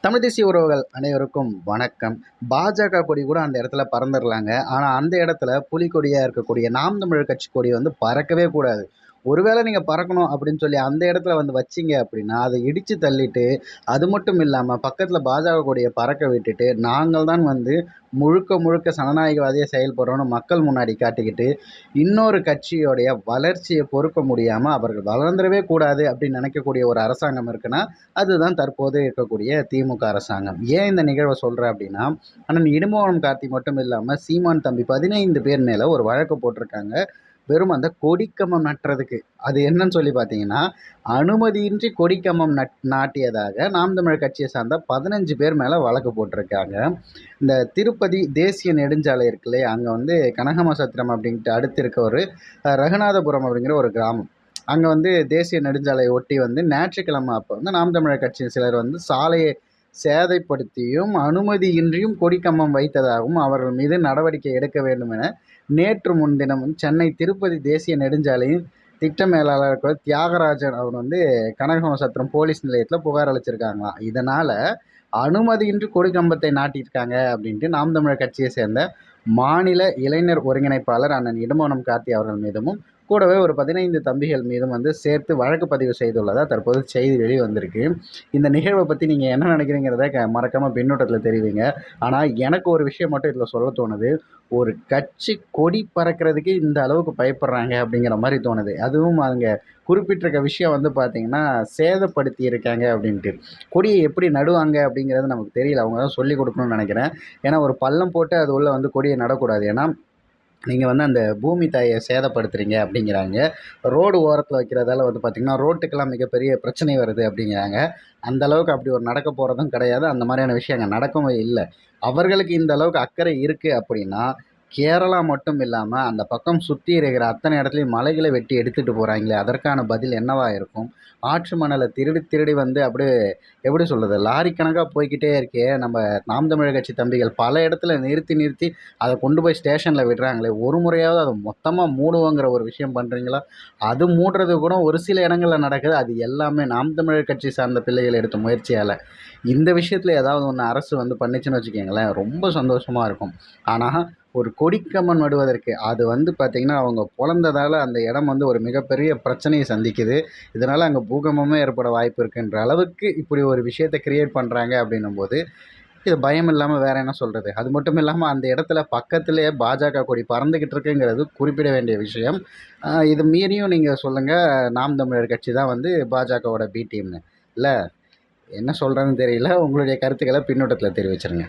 தமிழ் தேசிய உறவுகள் அனைவருக்கும் வணக்கம். பாஜக கொடி கூட அந்த இடத்துல பறந்துடலாங்க. ஆனால் அந்த இடத்துல புலிக்கொடியாக இருக்கக்கூடிய நாம் தமிழர் கட்சி கொடி வந்து பறக்கவே கூடாது. ஒருவேளை நீங்கள் பறக்கணும் அப்படின்னு சொல்லி அந்த இடத்துல வந்து வச்சிங்க அப்படின்னா அதை இடித்து தள்ளிட்டு அது மட்டும் இல்லாமல் பக்கத்தில் பாஜக கூடிய பறக்க விட்டுட்டு நாங்கள் தான் வந்து முழுக்க முழுக்க சனநாயகவாதியாக செயல்படுறோன்னு மக்கள் முன்னாடி காட்டிக்கிட்டு இன்னொரு கட்சியோடைய வளர்ச்சியை பொறுக்க முடியாமல் அவர்கள் வளர்ந்துடவே கூடாது அப்படின்னு நினைக்கக்கூடிய ஒரு அரசாங்கம் இருக்குன்னா அதுதான் தற்போது இருக்கக்கூடிய திமுக அரசாங்கம். ஏன் இந்த நிகழ்வை சொல்கிறேன் அப்படின்னா அண்ணன் இடும்பவனம் கார்த்தி மட்டும் இல்லாமல் சீமான் தம்பி பதினைந்து பேர் மேலே ஒரு வழக்கு போட்டிருக்காங்க. வெறும் அந்த கொடிக்கம்பம் நட்டுறதுக்கு. அது என்னன்னு சொல்லி பார்த்தீங்கன்னா அனுமதியின்றி கொடிக்கம்பம் நட் நாட்டியதாக நாம் தமிழர் கட்சியை சார்ந்த பதினஞ்சு பேர் மேலே வழக்கு போட்டிருக்காங்க. இந்த திருப்பதி தேசிய நெடுஞ்சாலை இருக்கு இல்லையா? அங்கே வந்து கனகமசத்திரம் அப்படின்ட்டு அடுத்து இருக்க ஒரு ரகுநாதபுரம் அப்படிங்கிற ஒரு கிராமம். அங்கே வந்து தேசிய நெடுஞ்சாலையை ஒட்டி வந்து ஞாயிற்றுக்கிழமை அப்போ வந்து நாம் தமிழர் கட்சியின் சிலர் வந்து சாலையை சேதைப்படுத்தியும் அனுமதியின்றியும் கொடிக்கம்பம் வைத்ததாகவும் அவர்கள் மீது நடவடிக்கை எடுக்க வேண்டும் என நேற்று முன்தினம் சென்னை திருப்பதி தேசிய நெடுஞ்சாலையின் திட்ட மேலாளர் தியாகராஜன் அவர் வந்து கனகமசத்திரம் போலீஸ் நிலையத்தில் புகார் அளிச்சிருக்காங்களாம் இதனால் அனுமதியின்றி கொடிக்கம்பத்தை நாட்டியிருக்காங்க அப்படின்ட்டு நாம் தமிழர் கட்சியை சேர்ந்த மாநில இளைஞர் ஒருங்கிணைப்பாளர் அண்ணன் இடமோனம் கார்த்தி அவர்கள் மீதமும் கூடவே ஒரு பதினைந்து தம்பிகள் மீதும் வந்து சேர்த்து வழக்கு பதிவு செய்துள்ளதாக தற்போது செய்தி வெளி வந்திருக்கு இந்த நிகழ்வை பற்றி நீங்கள் என்ன நினைக்கிறீங்கிறத க மறக்காமல் பின்னூட்டத்தில் தெரிவிங்க. ஆனால் எனக்கு ஒரு விஷயம் மட்டும் இதில் சொல்ல தோணுது. ஒரு கட்சி கொடி பறக்கிறதுக்கு இந்த அளவுக்கு பயப்படுறாங்க அப்படிங்கிற மாதிரி தோணுது. அதுவும் அவங்க குறிப்பிட்டிருக்க விஷயம் வந்து பார்த்திங்கன்னா சேதப்படுத்தி இருக்காங்க அப்படின்ட்டு. கொடியை எப்படி நடுவாங்க அப்படிங்கிறது நமக்கு தெரியல. அவங்க தான் சொல்லி கொடுக்கணும்னு நினைக்கிறேன். ஏன்னா ஒரு பள்ளம் போட்டு அது உள்ளே வந்து கொடியை நடக்கூடாது. ஏன்னா நீங்கள் வந்து அந்த பூமி தாயை சேதப்படுத்துறீங்க அப்படிங்கிறாங்க. ரோடு ஓரத்தில் வைக்கிறதால வந்து பார்த்திங்கன்னா ரோட்டுக்கெல்லாம் மிகப்பெரிய பிரச்சனை வருது அப்படிங்கிறாங்க. அந்த அளவுக்கு அப்படி ஒரு நடக்க போகிறதும் கிடையாது. அந்த மாதிரியான விஷயங்கள் நடக்கவும் இல்லை. அவர்களுக்கு இந்த அளவுக்கு அக்கறை இருக்குது அப்படின்னா கேரளா மட்டும் இல்லாமல் அந்த பக்கம் சுற்றி இருக்கிற அத்தனை இடத்துலையும் மலைகளை வெட்டி எடுத்துகிட்டு போகிறாங்களே அதற்கான பதில் என்னவாக இருக்கும்? ஆற்று மணலை திருடி திருடி வந்து அப்படியே எப்படி சொல்கிறது லாரி கணக்காக போய்கிட்டே இருக்கே நம்ம நாம் தமிழர் கட்சி தம்பிகள் பல இடத்துல நிறுத்தி நிறுத்தி அதை கொண்டு போய் ஸ்டேஷனில் விடுறாங்களே ஒரு முறையாவது அதை மொத்தமாக மூடுவோங்கிற ஒரு விஷயம் பண்ணுறீங்களா அது மூடுறது கூட ஒரு சில இடங்களில் நடக்குது. அது எல்லாமே நாம் தமிழர் கட்சி சார்ந்த பிள்ளைகள் எடுத்த முயற்சியால். இந்த விஷயத்தில் ஏதாவது ஒன்று அரசு வந்து பண்ணிச்சுன்னு வச்சுக்கோங்களேன் ரொம்ப சந்தோஷமாக இருக்கும். ஆனால் ஒரு கொடிக்கம்மன் நடுவதற்கு. அது வந்து பார்த்திங்கன்னா அவங்க பிறந்ததால் அந்த இடம் வந்து ஒரு மிகப்பெரிய பிரச்சனையை சந்திக்குது. இதனால் அங்கே பூகம்பமே ஏற்பட வாய்ப்பு இருக்குன்ற அளவுக்கு இப்படி ஒரு விஷயத்தை கிரியேட் பண்ணுறாங்க அப்படின்னும் போது இது பயம் இல்லாமல் வேறு என்ன சொல்கிறது அது மட்டும் இல்லாமல் அந்த இடத்துல பக்கத்துலேயே பாஜக கொடி பறந்துக்கிட்டு இருக்குங்கிறது குறிப்பிட வேண்டிய விஷயம். இது மீறியும் நீங்கள் சொல்லுங்கள் நாம் தமிழர் கட்சி தான் வந்து பாஜகவோட பி டீம்னு இல்லை என்ன சொல்கிறேன்னு தெரியல. உங்களுடைய கருத்துக்களை பின்னூட்டத்தில் தெரிவிச்சிருங்க.